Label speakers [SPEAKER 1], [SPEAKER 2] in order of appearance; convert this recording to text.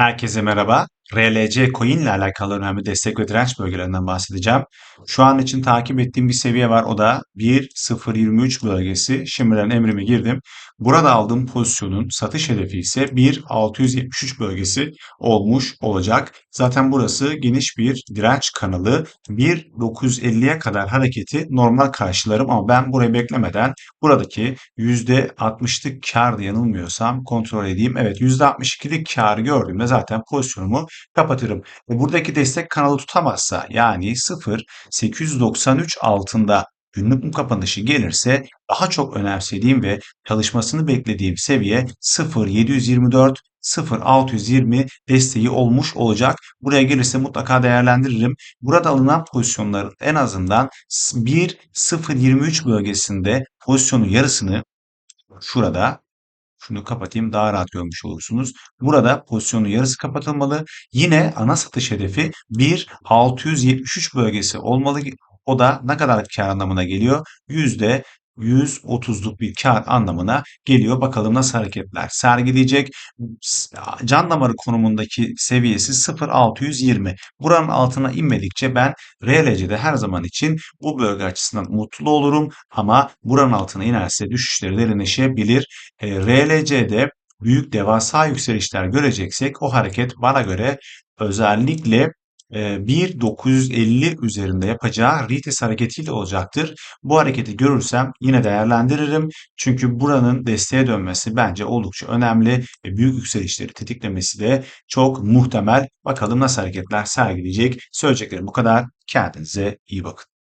[SPEAKER 1] Herkese merhaba. RLC Coin ile alakalı önemli destek ve direnç bölgelerinden bahsedeceğim. Şu an için takip ettiğim bir seviye var. O da 1.023 bölgesi. Şimdiden emrime girdim. Burada aldığım pozisyonun satış hedefi ise 1.673 bölgesi olmuş olacak. Zaten burası geniş bir direnç kanalı. 1.950'ye kadar hareketi normal karşılarım ama ben burayı beklemeden buradaki %60'lık kar yanılmıyorsam kontrol edeyim. Evet %62'lik karı gördüğümde zaten pozisyonumu kapatırım. E, buradaki destek kanalı tutamazsa yani 0.893 altında günlük mum kapanışı gelirse daha çok önemsediğim ve çalışmasını beklediğim seviye 0.724 0.620 desteği olmuş olacak. Buraya gelirse mutlaka değerlendiririm. Burada alınan pozisyonların en azından 1.023 bölgesinde pozisyonun yarısını şurada şunu kapatayım daha rahat görmüş olursunuz. Burada pozisyonun yarısı kapatılmalı. Yine ana satış hedefi 1.673 bölgesi olmalı. O da ne kadar kar anlamına geliyor? Yüzde 130'luk bir kar anlamına geliyor. Bakalım nasıl hareketler sergileyecek. Can damarı konumundaki seviyesi 0.620. Buranın altına inmedikçe ben RLC'de her zaman için bu bölge açısından mutlu olurum. Ama buranın altına inerse düşüşleri derinleşebilir. E, RLC'de büyük devasa yükselişler göreceksek o hareket bana göre özellikle 1.950 üzerinde yapacağı retest hareketiyle olacaktır. Bu hareketi görürsem yine değerlendiririm. Çünkü buranın desteğe dönmesi bence oldukça önemli ve büyük yükselişleri tetiklemesi de çok muhtemel. Bakalım nasıl hareketler sergileyecek. Söyleyeceklerim bu kadar. Kendinize iyi bakın.